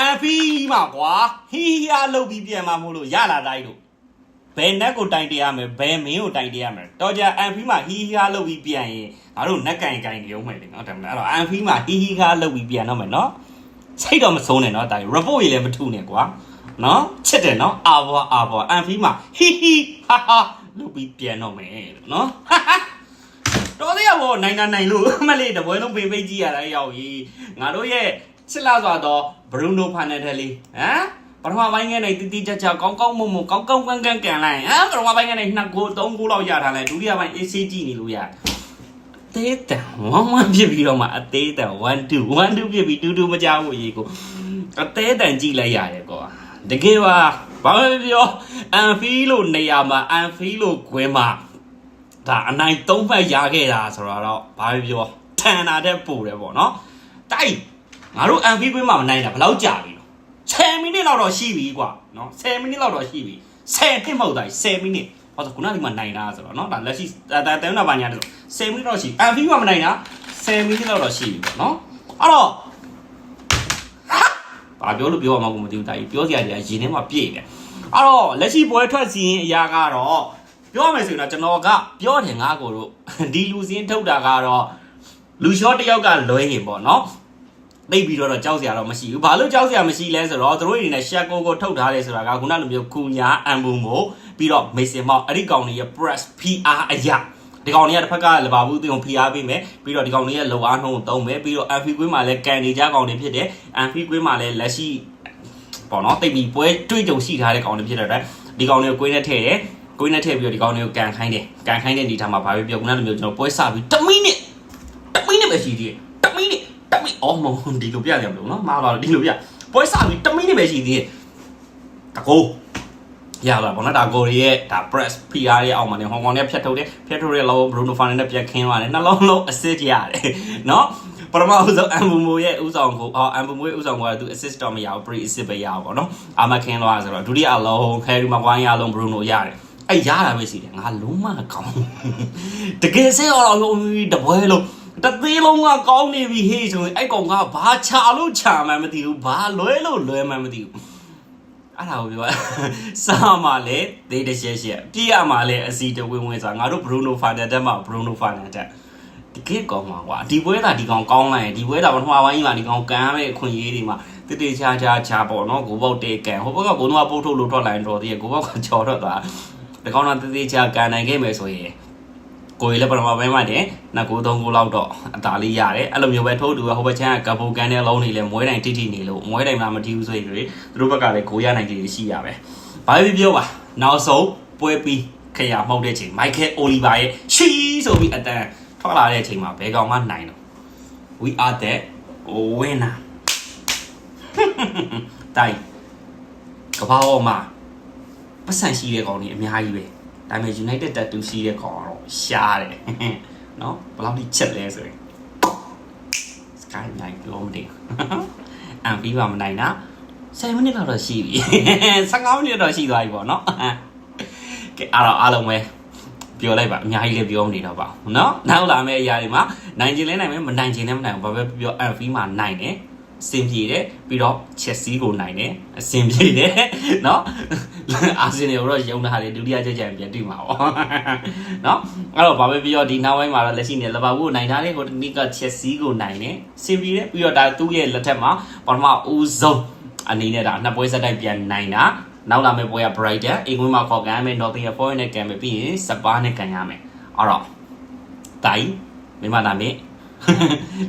အန်ဖီမှာကွာဟီဟီယာလုတ်ပြီးပြန်มาမို့လို့ရလာတိုင်းလို့ဘယ်နက်ကိုတိုင်တရမယ်ဘယ်မင်းကိုတိုင်တရမယ်တော်ကြအန်ဖီမှာဟီဟီယာလုတ်ပြီးပြန်ရင်ငါတို့နက်ကင်ကင်နေအောင်မယ်လေနော်ဒါမှမဟုတ်အဲ့တော့အန်ဖီမှာဟီဟီယာလုတ်ပြီးပြန်တော့မယ်နော်စိတ်တော့မဆုံးနဲ့နော်ဒါ report ရေးလည်းမထုနဲ့ကွာနော်ချစ်တယ်နော်အာဘောအာဘောအန်ဖီမှာဟီဟီဟာဟာလုတ်ပြီးပြန်တော့မယ်လို့နော်တော်သေးရဘောနိုင်ငံနိုင်လို့မလေးတပွဲလုံးပေပိတ်ကြည့်ရတာရောက်ကြီးငါတို့ရဲ့ ချစ်လာစွာတော့ဘရူနိုဖာနယ်တယ်လေးဟမ်ပထမပိုင်းငယ်နဲ့တီတီကြကြကောင်းကောင်းမုံမုံကောင်းကောင်းကန်ကန်ကန်လိုက်ဟမ်ပထမပိုင်းငယ်နဲ့နှစ်ကိုသုံးကိုလောက်ရထားလိုက်ဒုတိယပိုင်း AC ကြည့်နေလို့ရသေးတန်ဝမ်းဝမ်းဖြစ်ပြီးတော့မှအသေးတန်1 2 1 2ဖြစ်ပြီး2 2မကြောက်ဘူးရေကိုအသေးတန်ကြည့်လိုက်ရတယ်ကွာတကယ်ပါဘာပဲပြောအန်ဖီလို့နေရာမှာအန်ဖီလို့ခွဲမှာဒါအနိုင်၃ဖက်ရခဲ့တာဆိုတော့ဘာပဲပြောထန်တာတဲ့ပို့တယ်ပေါ့နော်တိုက် ငါတို့ MV ကွင်းမှာမနိုင်တာဘယ်လောက်ကြာပြီလဲ10မိနစ်လောက်တော့ရှိပြီကွာနော်10မိနစ်လောက်တော့ရှိပြီ10နှစ်မဟုတ်တာ10မိနစ်ဟောဆိုခုနကဒီမှာနိုင်တာဆိုတော့နော်ဒါလက်ရှိတဲတဲနာပါညာတယ်10မိနစ်တော့ရှိ MV မှာမနိုင်တာ10မိနစ်လောက်တော့ရှိပြီပေါ့နော်အဲ့တော့ဘာပြောလို့ပြောရမှာကိုမသိဘူးတာကြီးပြောစရာကြီးရင်ထဲမှာပြည့်တယ်အဲ့တော့လက်ရှိပွဲထွက်စီရင်အရာကတော့ပြောရမယ်ဆိုရင်တော့ကျွန်တော်ကပြောတယ်ငါကိုတို့ဒီလူစင်းထုတ်တာကတော့လူရှော့တယောက်ကလွဲရင်ပေါ့နော် သိပ်ပြီးတော့တော့ကြောက်စရာတော့မရှိဘူးဘာလို့ကြောက်စရာမရှိလဲဆိုတော့သူတို့အနေနဲ့ရှက်ကိုကိုထုတ်ထားတယ်ဆိုတာကခုနလိုမျိုးကူညာအမ်ဘူမိုပြီးတော့မေစင်မောက်အဲ့ဒီကောင်တွေရဲ့ press PR အရာဒီကောင်တွေကတစ်ဖက်ကလဘာဘူးတင်ကို PR ပေးမယ်ပြီးတော့ဒီကောင်တွေရဲ့လောအားနှုံးကိုသုံးမယ်ပြီးတော့ Amphi ကွင်းမှာလည်းကန်နေကြကောင်တွေဖြစ်တယ် Amphi ကွင်းမှာလည်းလက်ရှိပေါ့နော်တိတ်ပြီးပွဲတွေ့ကြုံရှိထားတဲ့ကောင်တွေဖြစ်တဲ့အတွက်ဒီကောင်တွေကိုကွင်းနဲ့ထည့်တယ်ကိုင်းနဲ့ထည့်ပြီးတော့ဒီကောင်တွေကိုကန်ခိုင်းတယ်ကန်ခိုင်းတဲ့အနေထားမှာဘာပဲပြောခုနလိုမျိုးကျွန်တော်ပွဲစပြီး1မိနစ်1မိနစ်ပဲရှိသေးတယ် 1မိနစ်1မိအော်မဟုတ်ဒီလိုပြရတယ်မလို့နော်မှားပါတော့ဒီလိုပြပွဲစပြီး1မိနစ်ပဲရှိသေးတယ်တကောရပါဘောနော်ဒါကိုရီရဲ့ဒါ press PR ရဲ့အောက်မှာနေဟောင်ကောင်နဲ့ဖြတ်ထုတ်တယ်ဖြတ်ထုတ်တဲ့လော Bruno Fernandes နဲ့ပြန်ခင်းသွားတယ်နှလုံးလုံး assist ရတယ်နော်ပထမဦးဆုံးအမ်ဘူမိုရဲ့ဥဆောင်ကိုအော်အမ်ဘူမိုရဲ့ဥဆောင်ကသူ assist တော့မရဘူး pre assist ပဲရအောင်ပေါ့နော်အာမခင်းသွားဆိုတော့ဒုတိယအလုံး Harry Maguire အလုံး Bruno ရတယ်အဲ့ရတာပဲရှိတယ်ငါလုံးမကောင်းတကယ်စေရတော့လုံးတပွဲလုံး တသေးလုံးကကောင်းနေပြီဟေးဆိုရင်အဲ့ကောင်ကဘာချာလို့ချာမှန်းမသိဘူးဘာလွဲလို့လွဲမှန်းမသိဘူးအဲ့ဒါကိုပြောစားမှလည်းဒေးတရှက်ရှက်ပြည့်ရမှလည်းအစီတဝင်းဝင်းဆိုတာငါတို့ Bruno Fernandes မှာ Bruno Fernandes တကယ်ကောင်းမှာကွာဒီပွဲသာဒီကောင်ကောင်းလိုက်ရင်ဒီပွဲသာပထမပိုင်းကြီးမှာဒီကောင်ကန်ရမယ့်အခွင့်အရေးတွေမှာတိတိချာချာချာပေါ့နော်ကိုပေါက်တဲကန်ဟိုဘက်ကဘုံတော့ပုတ်ထုတ်လို့ထွက်လာရင်တော့တည်းကိုပေါက်ကကြော်ထွက်သွားဒီကောင်တော့တသေးချာကန်နိုင်ခဲ့မယ်ဆိုရင် ကိုယ်လည်းပထမပိုင်းမှာတင်နှစ်ကိုသုံးကိုလောက်တော့အသာလေးရတယ်အဲ့လိုမျိုးပဲထိုးတူပဲဟိုဘက်ချမ်းကကပိုကန်တဲ့လုံးနေလဲမွဲတိုင်တိတိနေလို့မွဲတိုင်မှာမတီးဘူးဆိုရင်လေသူတို့ဘက်ကလည်းကိုရနိုင်တယ်ရှိရပဲဘာပဲပြောပါနောက်ဆုံးပွဲပြီးခရမှုတ်တဲ့ချိန်မိုက်ကယ်အိုလီဗာရဲ့ရှီဆိုပြီးအတန်ထွက်လာတဲ့အချိန်မှာဘယ်ကောင်မှနိုင်တော့ we are the winner တိုင်ကဘာအော်မှာပတ်စံရှိတဲ့ကောင်တွေအများကြီးပဲဒါပေမဲ့ United Tattoo ရှိတဲ့ကောင်ကတော့ ရှားတယ်เนาะဘယ်လောက်ထိချက်လဲဆိုရင် Sky Night ပြောမတင်အမ်ပြီးပါမနိုင်တာ7မိနစ်လောက်တော့ရှိပြီ15မိနစ်တော့ရှိသွားပြီပေါ့เนาะကဲအားတော့အားလုံးပဲပြောလိုက်ပါအများကြီးလည်းပြောမနေတော့ပါဘူးเนาะနောက်လာမယ့်အရာတွေမှာနိုင်ချင်လဲနိုင်မယ်မနိုင်ချင်လည်းမနိုင်ဘူးဘာပဲပြောအမ်ဖီမှာနိုင်တယ် အဆင်ပြေတယ်ပြီးတော့ချက်စီကိုနိုင်တယ်အဆင်ပြေတယ်เนาะ အာဆင်နယ်ကိုတော့ယုံတာလေဒုတိယချက်ကျရင်ပြန်တွေ့မှာပေါ့เนาะအဲ့တော့ဘာပဲပြောဒီနောက်ပိုင်းမှာတော့လက်ရှိနေလဘာဘူးကိုနိုင်ထားတဲ့ဟိုတနည်းကချက်စီကိုနိုင်တယ်စင်ပြေတယ်ပြီးတော့ဒါသူ့ရဲ့လက်ထက်မှာပထမဦးဆုံးအနေနဲ့ဒါနှစ်ပွဲဆက်တိုက်ပြန်နိုင်တာနောက်လာမယ့်ပွဲက Brighton အင်္ဂွင်းမှာခေါ်ကန်ရမယ် Nottingham Forest နဲ့ကန်မယ်ပြီးရင်စပါးနဲ့ကန်ရမယ်အဲ့တော့တိုင်မိမနာမေ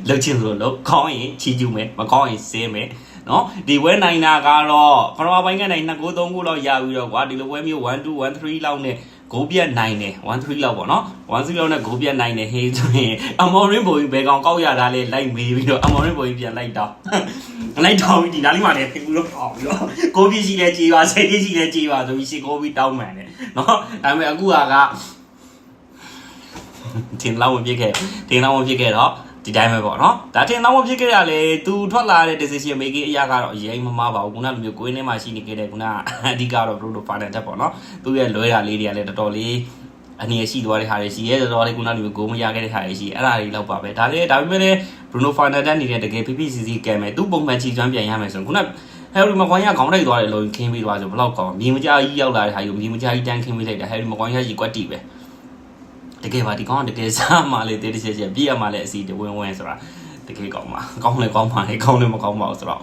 လှုပ်ချင်လို့လို့ကောင်းရင်ချီကျူးမယ်မကောင်းရင်ဆင်းမယ်နော်ဒီဝဲနိုင်တာကတော့ပထမပိုင်းကနိုင်2 9 3ခုလောက်ရပြီးတော့ကွာဒီလိုဝဲမျိုး1 2 1 3လောက်နဲ့ဂိုးပြတ်နိုင်တယ်1 3လောက်ပေါ့နော်1 3လောက်နဲ့ဂိုးပြတ်နိုင်တယ်ဟေးဆိုရင်အမော်ရင်းဘိုးကြီးဘယ်ကောင်ကောက်ရတာလဲလိုက်မေးပြီးတော့အမော်ရင်းဘိုးကြီးပြန်လိုက်တော့လိုက်တော့ပြီးဒီနားလေးမှာလည်းကူလို့ပေါ့ပြီးတော့ကိုပြည့်ရှိလဲကြေးပါဆယ်ပြည့်ရှိလဲကြေးပါဆိုပြီးရှေ့ကိုပြီးတောင်းမှန်တယ်နော်ဒါပေမဲ့အခုက ကတင်လောက်မပြစ်ခဲ့တင်လောက်မပြစ်ခဲ့တော့ဒီတိုင်းပဲပေါ့နော်ဒါထင်တော့မဖြစ်ခဲ့ရလေသူထွက်လာတဲ့ decision making အရာကတော့အရင်မမပါဘူးခုနလိုမျိုးကိုင်းထဲမှာရှိနေခဲ့တဲ့ခုနအဓိကတော့ Bruno Fernandes တက်ပေါ့နော်သူရဲ့လွဲတာလေးတွေကလည်းတော်တော်လေးအနေရရှိသွားတဲ့ဟာတွေရှိရဲတော်တော်လေးခုနလိုမျိုးဂိုးမရခဲ့တဲ့ဟာတွေရှိအဲ့ဒါတွေလောက်ပါပဲဒါလေးဒါပေမဲ့လည်း Bruno Fernandes နေတဲ့တကယ် PPCC ကံမယ်သူပုံမှန်ချီကျွမ်းပြန်ရမယ်ဆိုရင်ခုနဟယ်ရီမကွန်ရခေါင်းတိုက်သွားတယ်လို့ခင်းပြီးသွားဆိုဘလောက်ကောင်းမြေမကြားကြီးရောက်လာတဲ့ဟာကြီးမြေမကြားကြီးတန်းခင်းပြီးလိုက်တာဟယ်ရီမကွန်ရကြီးကွက်တီပဲ တကယ်ပါဒီကောင်ကတကယ်စားမှလေတေးတစ်ချက်ချက်ပြည့်ရမှလည်းအစီတဝင်းဝင်းဆိုတာတကယ်ကောင်းပါကောင်းလဲကောင်းပါလေကောင်းလဲမကောင်းပါဘူးဆိုတော့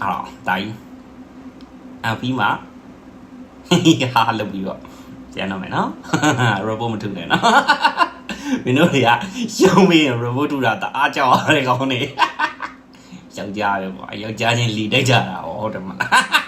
အဲ့တော့ဒါကြီးအပြီးမှဟာလုပ်ပြီးတော့ကျန်တော့မယ်နော် robot မထုနဲ့နော်မင်းတို့တွေကရှုံးပြီးရင် robot ထူတာတအားကြောက်ရတယ်ကောင်းနေယောက်ျားပဲပေါ့ယောက်ျားချင်းလီတိုက်ကြတာဟုတ်တယ်မလား